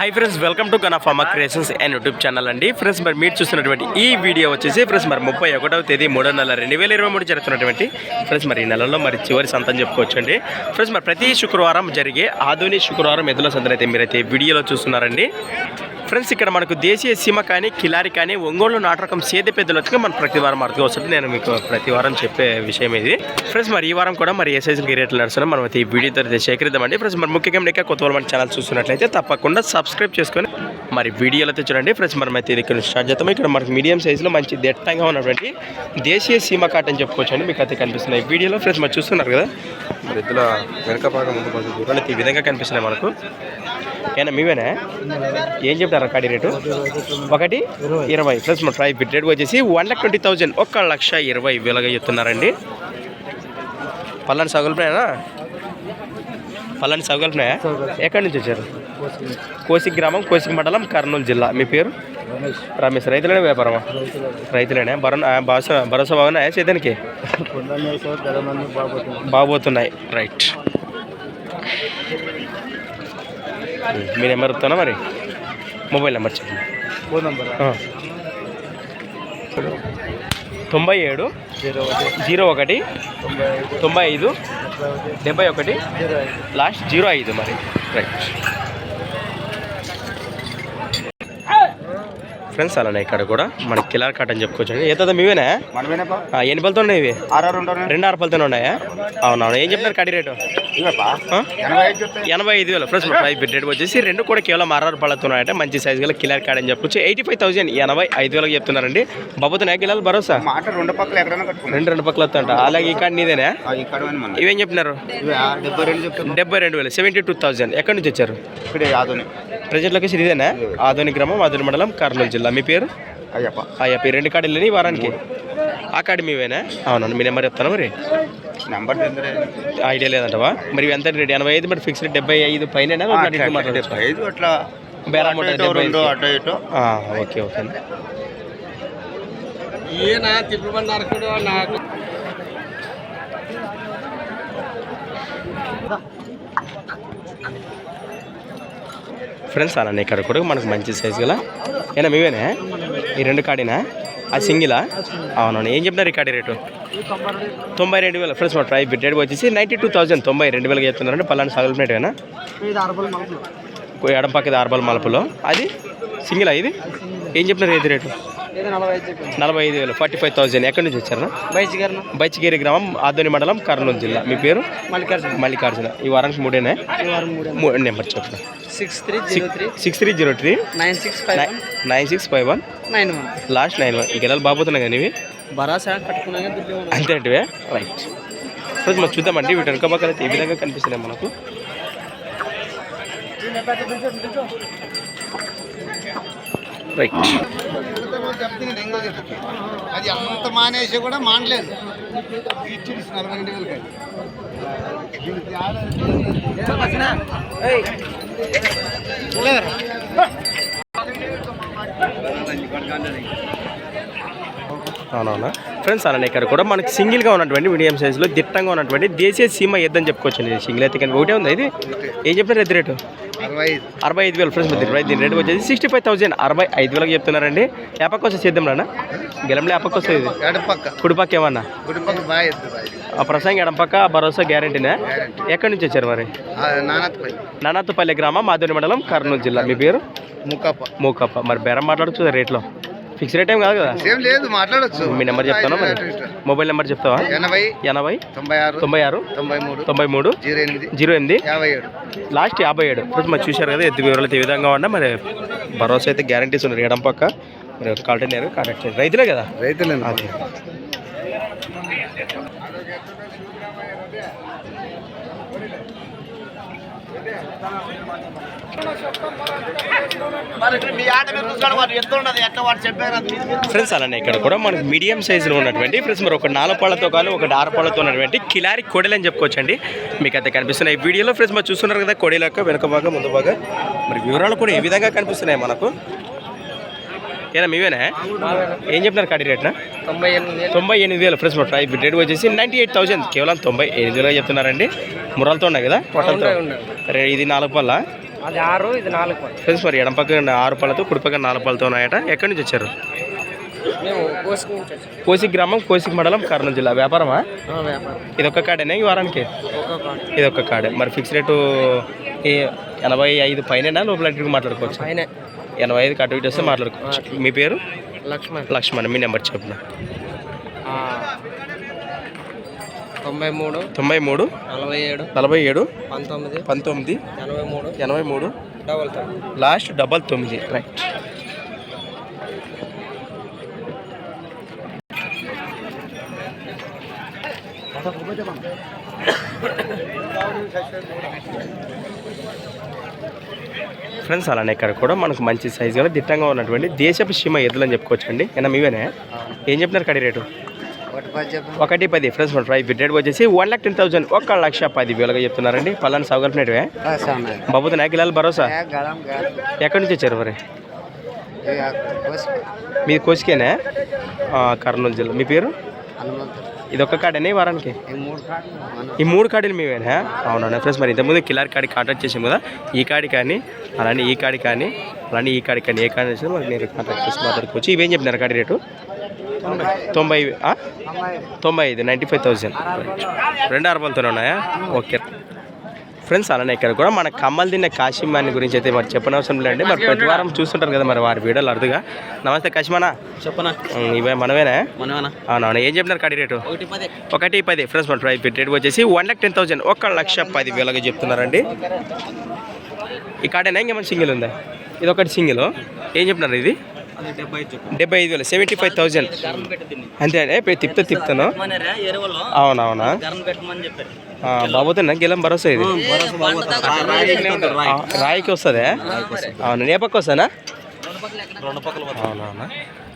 Hi friends welcome to గనాఫామా creations and YouTube channel అండి. Friends మరి మీరు చూస్తున్నటువంటి ఈ వీడియో వచ్చేసి ఫ్రెండ్స్ మరి ముప్పై ఒకటవ తేదీ మూడో నెల రెండు వేల ఇరవై మూడు జరుగుతున్నటువంటి ఫ్రెండ్స్ మరి ఈ నెలలో మరి చివరి సంతం చెప్పుకోవచ్చు అండి ఫ్రెండ్స్ మరి ప్రతి శుక్రవారం జరిగే ఆధునిక శుక్రవారం ఎదుల సంతనైతే అయితే మీరైతే వీడియోలో చూస్తున్నారండి. ఫ్రెండ్స్ ఇక్కడ మనకు దేశీయ సీమ కానీ కిలారి కానీ ఒంగోలు నాటకం సేద పెద్దలు వచ్చి మనం ప్రతి వారం అర్థం వస్తుంది. నేను మీకు ప్రతి వారం చెప్పే విషయం ఇది. ఫ్రెండ్స్ మరి ఈ వారం కూడా మరి ఏ సైజులకి రేట్లు నడుస్తున్నాం మనం అయితే ఈ వీడియో తర్వాత సేకరిద్దామండి. ఫ్రెండ్స్ మరి ముఖ్యంగా ఇంకా కొత్త మన ఛానల్ చూస్తున్నట్లయితే తప్పకుండా సబ్స్క్రైబ్ చేసుకొని మరి వీడియోలో అయితే చూడండి. ఫ్రెండ్స్ మనం అయితే ఇది ఇక్కడ స్టార్ట్ చేద్దాం ఇక్కడ మనకి మీడియం సైజులో మంచి దట్టంగా ఉన్నటువంటి దేశీయ సీమ కాట్ అని చెప్పుకోవచ్చు అండి. మీకు అయితే కనిపిస్తున్నాయి వీడియోలో. ఫ్రెండ్స్ మరి చూస్తున్నారు కదా? మరి ఇద్దరు వెనక భాగం ముందు కొంచెం దూరాలు ఈ విధంగా కనిపిస్తున్నాయి మనకు. ఏనా మీవేనా? ఏం చెప్తారు కాడి రేటు? ఒకటి ఇరవై. ప్లస్ మన ట్రై బిడ్ రేట్ వచ్చేసి వన్ లాక్ ట్వంటీ థౌజండ్. ఒక లక్ష ఇరవై వేలుగా చెప్తున్నారండి. పల్లని సగులుతున్నాయా పల్లని సగులుతున్నాయా ఎక్కడి నుంచి వచ్చారు? కోసిక్ గ్రామం కోసిక్ మండలం కర్నూలు జిల్లా. మీ పేరు? రమేష్. రైతులనే వ్యాపారమా? రైతులేనే. భరో భరోసా భరోసా బాగున్నాయా సేదానికి బాగోతున్నాయి రైట్. మీ నెంబర్ చెప్తానా మరి? మొబైల్ నెంబర్ చెప్పండి. Phone number. తొంభై ఏడు జీరో ఒకటి. తొంభై ఐదు. డెబ్బై ఒకటి లాస్ట్ జీరో ఐదు మరి. రైట్. ఫ్రెండ్స్ అలానే ఇక్కడ కూడా మనకి కిలార్ కట్ అని చెప్పుకోవచ్చు. ఏ తాత మీవేనా? ఎన్ని పళ్ళతో ఉన్నాయి ఇవి? రెండు ఆరు పళ్ళతో ఉన్నాయా? అవునవును. ఏం చెప్తున్నారు కడి రేటు? ఎనభై ఐదు వేలు. ఫ్రెండ్స్ ప్రైస్ రేట్ వచ్చేసి రెండు కూడా కేవలం ఆర్ఆర్ పళ్ళతో ఉన్నాయంటే మంచి సైజ్ గల కిలార్ కార్డ్ అని చెప్పొచ్చు ఎయిటీ ఫైవ్ థౌసండ్ ఎనభై ఐదు వేలకు చెప్తున్నారండి. బాబుతున్నాయా కిలాలు భరోసా? రెండు పక్కల రెండు రెండు పక్కల వస్తుంట అలాగే ఈ కార్డ్ నీదేనా? ఇవేం చెప్తున్నారు డెబ్బై రెండు వేలు. సెవెంటీ టూ థౌసండ్ ఎక్కడి నుంచి వచ్చారు? ఇక్కడే ప్రజెంట్ లొకేషన్ ఇదేనా? ఆధునిక గ్రామం ఆధునిక మండలం కర్నూలు జిల్లా. మీ పేరు? అయ్యప్ప. అయ్యా ఈ రెండు కార్డు వెళ్ళని వారానికి? ఆ కార్డు మీవేనా? అవునండి మీ నెంబర్ చెప్తాను మరి? నెంబర్ ఐడియా లేదంటవా? మరి ఎంత రేట్? ఎనభై ఐదు మరి ఫిక్స్డ్ డెబ్బై ఐదు పైన డెబ్బై ఐదు అట్లా. బేరం ఓకే ఓకే. ఈయన తిప్పమన్నారు కూడా నాకు. ఫ్రెండ్స్ అలానే ఇక్కడ కూడా మనకు మంచి సైజ్ గల ఏనా మీవేనా? ఈ రెండు కాడీనా? ఆ సింగిలా? అవునవును. ఏం చెప్తున్నారు ఈ కాడీ రేటు? తొంభై రెండు వేలు. ఫ్రెండ్స్ మా ట్రై బిడ్ రేట్ వచ్చేసి నైంటీ టూ థౌసండ్ తొంభై రెండు వేలకు చెప్తున్నారంటే పలానా మలుపులు. ఎడం పక్కది ఆర్బల్ మలుపులో. అది? సింగిల్ ఇది? ఏం చెప్తున్నారు ఏది రేటు? నలభై ఐదు వేలు ఫార్టీ ఫైవ్ థౌసండ్ ఎక్కడి నుంచి వచ్చారు? బైచ్ గారు బైచిగేరి గ్రామం ఆదోని మండలం కర్నూలు జిల్లా. మీ పేరు? మల్లికార్జున. మల్లికార్జున. ఈ వారానికి మూడేనా? ఈ వారం మూడు నెంబర్ చెప్పండి. Six three zero three. Six three zero three. Nine six five nine six five one. Nine one. Last nine one. ఈ గెలలు బాగుతున్నాయి కానీ ఇవి భరోసా అంతే అంటే రైట్ ఫ్రెండ్స్ మనం చూద్దామండి వీటి వెనక పక్కన ఏ విధంగా కనిపిస్తున్నాయి మనకు. రైట్ అది అంత మానేసి కూడా మానలేదు. ఇచ్చింది నలభై రెండు వేలు అవునవునా? ఫ్రెండ్స్ అలానే ఇక్కడ కూడా మనకి సింగిల్గా ఉన్నటువంటి మీడియం సైజులో దిట్టంగా ఉన్నటువంటి దేశీయ సీమ ఎద్దని చెప్పుకోవచ్చు సింగిల్ అయితే కానీ ఒకటే ఉంది ఇది? ఏం చెప్తున్నారు ఎద్దు రేటు? అరవై ఐదు. వేలు ఫ్రెండ్స్ మరి దీని రేటు. వచ్చేసి సిక్స్టీ ఫైవ్ థౌసండ్ అరవై ఐదు వేలకు చెప్తున్నారండి. ఏపక్క వస్తే చేద్దాం నాన్న. గెలంలో ఏపక్క వస్తుంది కుడిపక్క ఏమన్నా? ఆ ప్రసంగ ఎడంపక్క భరోసా గ్యారంటీనా? ఎక్కడి నుంచి వచ్చారు మరి? నానత్పల్లి. గ్రామం మాధురి మండలం కర్నూలు జిల్లా. మీ పేరు? ముక్కప్ప మూకప్ప. మరి బేరం మాట్లాడచ్చు రేట్లో. ఫిక్స్ రేట్ ఏం కాదు కదా? ఏం లేదు మాట్లాడొచ్చు. మీ నెంబర్ చెప్తానా మరి? మొబైల్ నెంబర్ చెప్తావా? ఎనభై ఎనభై తొంభై ఆరు తొంభై ఆరు తొంభై మూడు తొంభై మూడు జీరో ఎనిమిది జీరో ఎనిమిది. యాభై ఏడు. లాస్ట్ యాభై ఏడు. ఇప్పుడు మరి చూశారు కదా ఎద్దు వివరాలు అయితే ఈ విధంగా ఉన్నా మరి భరోసా అయితే గ్యారంటీస్ ఉన్నాయి. ఎడం పక్క. మరి కాంటైనర్ కాంటాక్ట్ చేయండి. రైతులే కదా? రైతులు అదే. ఫ్రెండ్స్ అలానే ఇక్కడ కూడా మనకి మీడియం సైజులో ఉన్నటువంటి ఫ్రెండ్స్ మరి ఒక నాలుగు పళ్ళతో కానీ ఒక ఆరు పళ్ళతో ఉన్నటువంటి కిలారి కోడలు అని చెప్పుకోవచ్చండి. మీకు అయితే కనిపిస్తున్నాయి. ఈ వీడియోలో ఫ్రెండ్స్ మరి చూస్తున్నారు కదా కోడేల వెనుక భాగం ముందు భాగం. మరి వివరాలు కూడా ఏ విధంగా కనిపిస్తున్నాయి మనకు. ఏనా మీవేనా? ఏం చెప్తున్నారు కాడి రేట్నా? తొంభై ఎనిమిది వేలు తొంభై ఎనిమిది వేలు ఫ్రెండ్స్ ప్రైస్ రేట్ వచ్చేసి నైంటీ ఎయిట్ థౌసండ్. కేవలం తొంభై ఎనిమిది వేలు చెప్తున్నారండి. మురలతో ఉన్నాయి కదా? టోటల్తో ఉన్నాయి. రే- ఇది నాలుగు పళ్ళ? అది ఆరు ఇది నాలుగు ఫ్రెండ్స్ మరి ఎడం పక్కన ఆరు పళ్ళతో కుడి పక్కన నాలుగు పళ్ళతో ఉన్నాయట. ఎక్కడి నుంచి వచ్చారు? కోసిక్ గ్రామం కోసిక్ మండలం కర్నూలు జిల్లా. వ్యాపారమా? వ్యాపారం. ఇది ఒక్క కాడేనా ఈ వారానికి? ఇది ఒక్క కాడే. మరి ఫిక్స్ రేటు ఎనభై ఐదు పైన లోపల మాట్లాడుకోవచ్చు? ఎనభై ఐదు అటు ఇటు వస్తే మాట్లాడుకోవచ్చు మీ పేరు? లక్ష్మణ్. లక్ష్మణ్ మీ నెంబర్ చెప్పిన? తొంభై మూడు తొంభై మూడు నలభై ఏడు నలభై ఏడు పంతొమ్మిది పంతొమ్మిది ఎనభై మూడు ఎనభై మూడు డబల్ తొమ్మిది. లాస్ట్ డబల్ తొమ్మిది. రైట్ ఫ్రెండ్స్ అలానే ఇక్కడ కూడా మనకు మంచి సైజు గల దిట్టంగా ఉన్నటువంటి దేశపు సీమ ఎద్దులు అని చెప్పుకోవచ్చు అండి ఏనా మీవేనే? ఏం చెప్పినారు కడి రేటు? ఒకటి పది. ఫ్రెండ్స్ మన ప్రైస్ రేట్ వచ్చేసి వన్ లాక్ టెన్ థౌసండ్ ఒక లక్ష పది వేలుగా చెప్తున్నారండి. పలానా సౌకల్పినట్టువే బాబుతో నాకిలాలు భరోసా? ఎక్కడి నుంచి వచ్చారు మరి? మీ కోసికేనే? కర్నూలు జిల్లా. మీ పేరు? ఇది ఒక్క కాడేనా ఈ వారానికి? ఈ మూడు కాడీలు మీవేనా? అవునా ఫ్రెండ్స్ మరి ఇంతకుముందు కిలార్ కాడి కాంటాక్ట్ చేసాం కదా ఈ కాడి కానీ అలానే ఈ కాడి కానీ అలానే ఈ కాడి కానీ ఏ కాడి వచ్చినా మరి నేను కాంటాక్ట్ చేసి మాట్లాడుకోవచ్చు. ఇవేం చెప్పినారు కాడి రేటు? తొంభై? తొంభై ఐదు. నైంటీ ఫైవ్ థౌజండ్ రెండు అరవలతోనే ఉన్నాయా? ఓకే. ఫ్రెండ్స్ అలానే ఇక్కడ కూడా మన కమ్మలు తిన్న కాశీమాని గురించి అయితే మరి చెప్పనవసరం లేదండి. మరి ప్రతి వారం చూస్తుంటారు కదా మరి వారి వీడియోలు అరుదుగా. నమస్తే కాశీమానా చెప్పనా? ఇవే మనమేనా అవునవును. ఏం చెప్పినారు కాడి రేటు? ఒకటి పది. ఫ్రెండ్స్ మన రేట్ వచ్చేసి వన్ లాక్ టెన్ థౌసండ్ ఒక లక్ష పది వేలగా చెప్తున్నారండి. ఈ కాడేనా? ఇంకేమైనా సింగిల్ ఉందా? ఇది ఒకటి సింగిల్. ఏం చెప్పినారు ఇది? డెబ్బై ఐదు వేలు సెవెంటీ ఫైవ్ తిని అంతే అండి? మన ఎరువులో. అవునవునా? బాబోతున్నా గెలం భరోసా ఇది. రాయికి వస్తుందే? అవును? ఏ పక్క వస్తానా? రెండు పక్కల అవునవునా?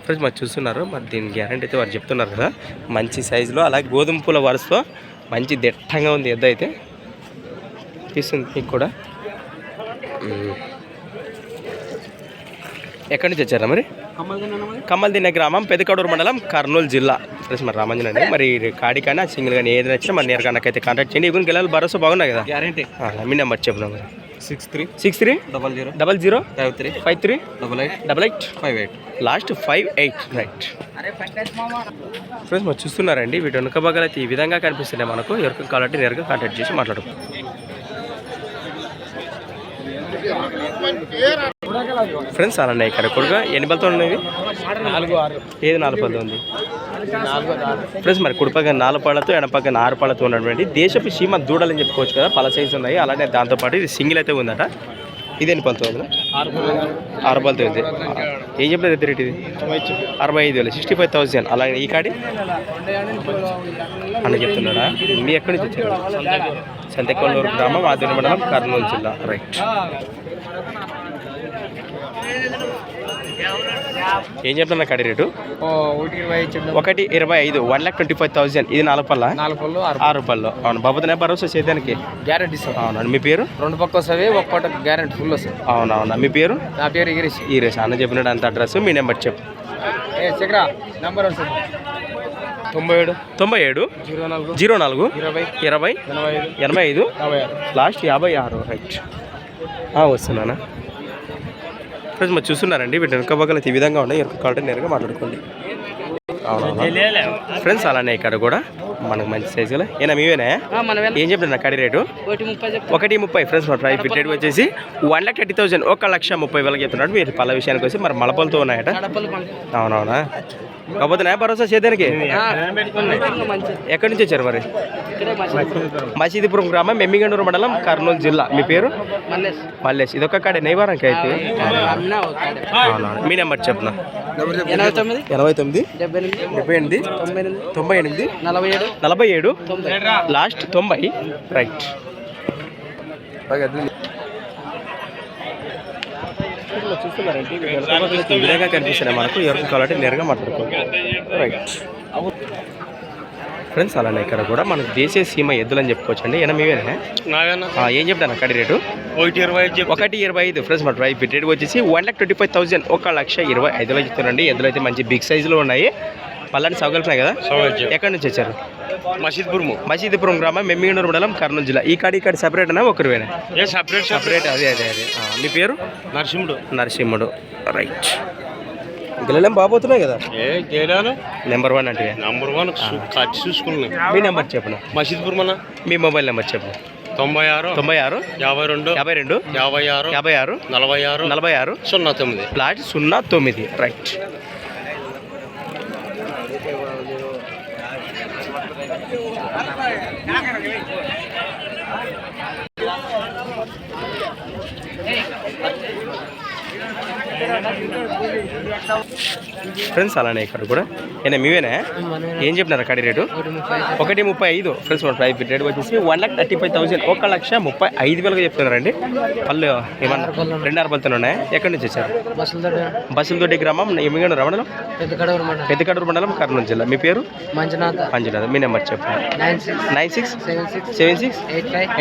ఫ్రెండ్స్ మరి చూస్తున్నారు మరి దీని గ్యారంటీ అయితే వారు చెప్తున్నారు కదా. మంచి సైజులో అలాగే గోధుమ పూల వరుసతో మంచి దట్టంగా ఉంది ఎద్దు అయితే. తీస్తుంది మీకు కూడా. ఎక్కడి నుంచి వచ్చారా మరి? కమ్మల్దిన్న గ్రామం పెదకడూరు మండలం కర్నూలు జిల్లా. ఫ్రెండ్స్ మరి రామంజన్ అండి. మరి కాడి కానీ సింగిల్ కానీ ఏది నచ్చినా మరి నేరుగా నాకైతే కాంటాక్ట్ చేయండి. ఇవి గెలాలి భరోసా బాగున్నాయి కదా? గ్యారంటీ ఆ, మీ నెంబర్ చెప్దాం మరి. Six three six three double zero double zero five three five three double eight double eight five eight. Last five eight. Right friends మరి చూస్తున్నారండి. వీటి వెనుక భాగాలు అయితే ఈ విధంగా కనిపిస్తున్నాయి మనకు. ఎవరికి కావాలంటే నేరుగా కాంటాక్ట్ చేసి మాట్లాడుకో ఫ్రెండ్స్ అలానే ఇక్కడ కూడా ఎన్ని నాలుగు ఆరు. ఏది నాలుగు పళ్ళతో ఉంది? ఫ్రెండ్స్ మరి కుడిపక్క నాలుగు పళ్ళతో ఎడపక్క ఆరు పళ్ళతో ఉన్నటువంటి దేశపు సీమ దూడలని చెప్పుకోవచ్చు కదా పల సైజు ఉన్నాయి. అలానే దాంతోపాటు ఇది సింగిల్ అయితే ఉందట. ఇది ఎన్ని పళ్ళతో ఉంది? ఆరు పళ్ళతో ఉంది. ఏం చెప్పలేదు రేట్ ఇది? అరవై ఐదు వేలు సిక్స్టీ ఫైవ్ థౌసండ్ అలాగే ఈ కాడి? అని చెప్తున్నాడా? మీ ఎక్కడి నుంచి వచ్చారు? సంతకొల్లూరు గ్రామం ఆదిన మండలం కర్నూలు జిల్లా. రైట్. ఏం చెప్తున్నా కడి రేటు? ఒకటి ఇరవై ఒకటి ఇరవై ఐదు one lakh twenty five thousand ఇది నాలుగు పళ్ళ? నాలుగు పళ్ళు ఆరు పళ్ళు. అవును బాబుతనే భరోసా చేయడానికి. Guarantee sir. అవునండి మీ పేరు? రెండు పక్క వస్తుంది ఒక పూట గ్యారెంటీ ఫుల్ వస్తుంది అవునవునా మీ పేరు? నా పేరు ఇగిరీష్ ఈ రేస్ అన్న చెప్పినట్టు అంత అడ్రస్ మీ నెంబర్ చెప్పు. ఏ చక్రా నంబర్ సార్ తొంభై ఏడు. తొంభై ఏడు జీరో నాలుగు. జీరో నాలుగు ఇరవై. ఇరవై ఎనభై ఐదు. లాస్ట్ యాభై ఆరు రైట్. వస్తున్నానా ఫ్రెండ్స్ మరి చూస్తున్నారండి. వీటి వెనుక పక్కన ఈ విధంగా ఉన్నాయి. కావాలంటే నేరుగా మాట్లాడుకోండి. ఫ్రెండ్స్ అలానే ఇక్కడ కూడా మనకు మంచి సైజులో ఏనా మీవేనా? మనం ఏం చెప్తున్నా కడి రేటు? ఒకటి ముప్పై ఫ్రెండ్స్ మన ప్రైస్ రేట్ వచ్చేసి వన్ లాక్ థర్టీ థౌసండ్ ఒక లక్ష ముప్పై వేలకి చెప్తున్నాడు. మీరు పళ్ళ విషయానికి వచ్చి మరి మలపలతో ఉన్నాయట. అవునవునా? కాకపోతే నా భరోసా చేదానికి మంచి. ఎక్కడి నుంచి వచ్చారు మరి? మసీదుపురం గ్రామం మెమ్మిగండూరు మండలం కర్నూలు జిల్లా. మీ పేరు? మల్లేష్. మల్లేష్. ఇదొక కాడే నైవారంకి అయితే ఒక మీ నెంబర్ చెప్పనా ఎనభై తొమ్మిది? ఎనభై తొమ్మిది? డెబ్బై ఎనిమిది? డెబ్బై ఎనిమిది? తొంభై ఎనిమిది? తొంభై ఎనిమిది? నలభై ఏడు? నలభై ఏడు. లాస్ట్ తొంభై. రైట్. చూస్తున్నారంటే కనిపిస్తున్నాయి మనకు ఎవరికి కావాలంటే నేరుగా మాట్లాడుకోవాలి. రైట్ ఫ్రెండ్స్ అలానే ఇక్కడ కూడా మనకు దేశీయ సీమ ఎద్దులని చెప్పుకోవచ్చు అండి ఏనా మీవేనా? ఏం చెప్తాను అక్కడి రేటు? ఒకటి ఇరవై ఐదు ఒకటి ఇరవై ఐదు. ఫ్రెండ్స్ మన డ్రైవ్ రేట్ వచ్చేసి one lakh twenty five thousand. ఒక లక్ష ఇరవై ఐదులో చెప్తానండి ఎద్దులు అయితే మంచి బిగ్ సైజులో ఉన్నాయి. పల్లని సౌకల్పనే కదా. ఎక్కడి నుంచి వచ్చారు? మసీద్పురము మసీదుపురం గ్రామం మెమ్మిగనూరు మండలం కర్నూలు జిల్లా. ఈ కాడి ఈ కాడి సపరేట్ అనా ఒకరివేనా ఏ సపరేట్ సపరేట్ అదే అదే అదే. మీ పేరు? నరసింహుడు. నరసింహుడు. రైట్ గిల్లలేం బాబోతున్నాయి కదా? ఏ గేరాలు నెంబర్ వన్ అంటే. నంబర్ వన్ ఖర్చు చూసుకున్నాం మీ నెంబర్ చెప్పను? మసీద్పురం అన్న? మీ మొబైల్ నెంబర్ చెప్పను తొంభై ఆరు తొంభై ఆరు యాభై రెండు యాభై రెండు యాభై ఆరు యాభై ఆరు నలభై ఆరు నలభై ఆరు సున్నా తొమ్మిది. ప్లాట్ సున్నా తొమ్మిది. Right ¡Gracias! ఫ్రెండ్స్ అలానే ఇక్కడ కూడా. ఏనా మీవేనా? ఏం చెప్పినారు కడి రేటు? ఒకటి ముప్పై ఐదు. ఫ్రెండ్స్ మన ప్రైస్ రేట్ వచ్చేసి one lakh thirty five thousand ఒక లక్ష ముప్పై ఐదు వేలుగా చెప్తున్నారండి. పళ్ళు ఏమన్నా రెండు అరపలతో ఉన్నాయా? ఎక్కడి నుంచి వచ్చారు? బస్సులతోటి. గ్రామం ఎమ్మిగండు రమణం పెద్దకడూరు మండలం. పెద్దకడూరు మండలం కర్నూలు జిల్లా. మీ పేరు? మంజునాథ్. మంజునాథ్. మీ నెంబర్ చెప్పండి. Nine six seven six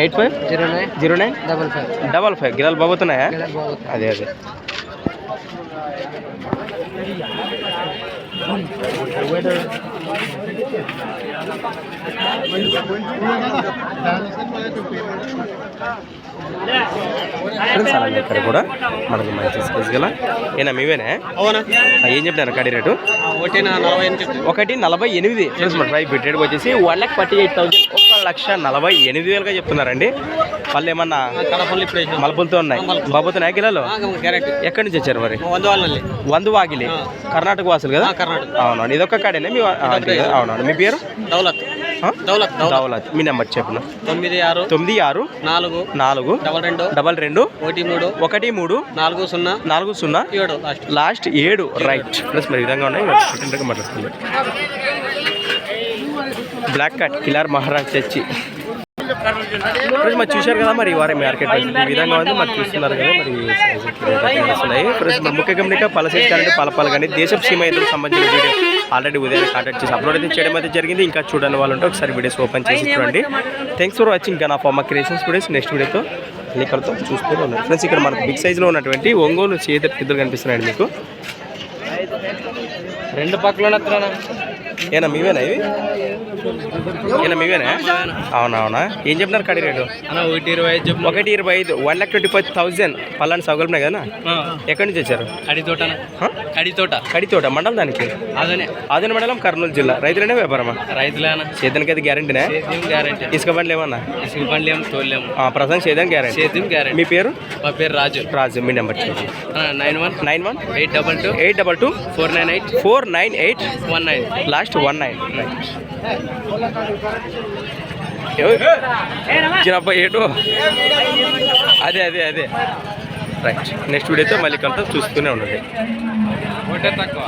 eight five zero nine zero nine double five. Double five. గిరాలు బాగుతున్నాయా? బాగుంది అదే. అదే ఫ్రెండ్స్ అలాగే ఇక్కడ కూడా మనకి మంచి స్పేస్ గల ఏనా మీవేనా? అవునా? ఏం చెప్పినారు కడి రేటు? ఒకటి నలభై ఎనిమిది ఒకటి నలభై ఎనిమిది. ఫ్రెండ్స్ మన ప్రైస్ రేట్ వచ్చేసి one lakh forty eight thousand ఒక లక్ష నలభై ఎనిమిది వేలుగా చెప్తున్నారండి. వాళ్ళు ఏమన్నా. మలుపులతో ఉన్నాయి. బాబోతున్నాయి గిలాలు ఆ, గ్యారెంటీ ఎక్కడి నుంచి వచ్చారు మరి? వంద వాగిలి కర్ణాటక వాసులు కదా? అవునండి ఇదొక్క కాడేనా? మీ? అవునండి మీ పేరు? దౌలత్? దౌలత్ దౌలత్. మీ నెంబర్ చెప్పను? తొమ్మిది ఆరు తొమ్మిది ఆరు నాలుగు నాలుగు డబల్ రెండు డబల్ రెండు ఒకటి మూడు ఒకటి మూడు నాలుగు సున్నా నాలుగు సున్నా ఏడు లాస్ట్. ఏడు. రైట్ ప్లస్ మరి విధంగా ఉన్నాయి. మాట్లాడుతుంది బ్లాక్ కట్ కిలార్ మహారాజ్ చర్చి. ఫ్రెండ్స్ మరి చూశారు కదా మరి వారి మార్కెట్ ఈ విధంగా ఉంది మరి చూస్తున్నారు కదా మరి వస్తున్నాయి ఫ్రెండ్స్ ముఖ్య గమనిక పలసేజ్ కానీ పలపాలు కానీ దేశం సీమ సంబంధించిన వీడియో. ఆల్రెడీ ఉదయం కాంటాక్ట్ చేసి అప్లోడ్ అయితే చేయడం అయితే జరిగింది. ఇంకా చూడని వాళ్ళు ఉంటే ఒకసారి వీడియోస్ ఓపెన్ చేసి చూడండి. థ్యాంక్స్ ఫర్ వాచింగ్ ఇంకా నా ఫార్మా క్రియేషన్స్ వీడియోస్ నెక్స్ట్ వీడియోతో మళ్ళీ చూస్తూ ఉన్నారు ఫ్రెండ్స్ ఇక్కడ మనకు బిగ్ సైజ్లో ఉన్నటువంటి ఒంగోలు చేతి ఇద్దరు కనిపిస్తున్నాయండి మీకు. రెండు పక్కల ఏనా మీవేనా ఇవి? ఏనా మీవేనా? అవునా అవునా ఏం చెప్పినారు కడి రేటు? ఒకటి ఇరవై ఐదు ఒకటి ఇరవై ఐదు one lakh twenty five thousand పల్లాని సౌకల్పనే కదా? ఎక్కడి నుంచి వచ్చారు? కడి తోట హ? కడి తోట. కడితోట మండలం దానికి? అదనే. ఆదిన మండలం కర్నూలు జిల్లా. రైతులనే వ్యాపారమా? రైతులేనా సేద్యానికి అయితే గ్యారంటీనే గ్యారంటీ ఇసుక బండ్లు ఏమన్నా? ఇసుక బండ్లు ఏం తోలేము. ప్రస్తుతం సేద్యం గ్యారంటీ సేద్యం గ్యారంటీ మీ పేరు? మా పేరు రాజు. రాజు మీ number nine one. Nine one? Eight double two. Eight double two? Four nine eight. Four nine eight? One nine. Last one nine. Chinnappa ఏటు అదే అదే అదే. రైట్ నెక్స్ట్ వీడియోతో మళ్ళీ కలుద్దాం. చూస్తూనే ఉండండి. ఒకటే తక్కువ.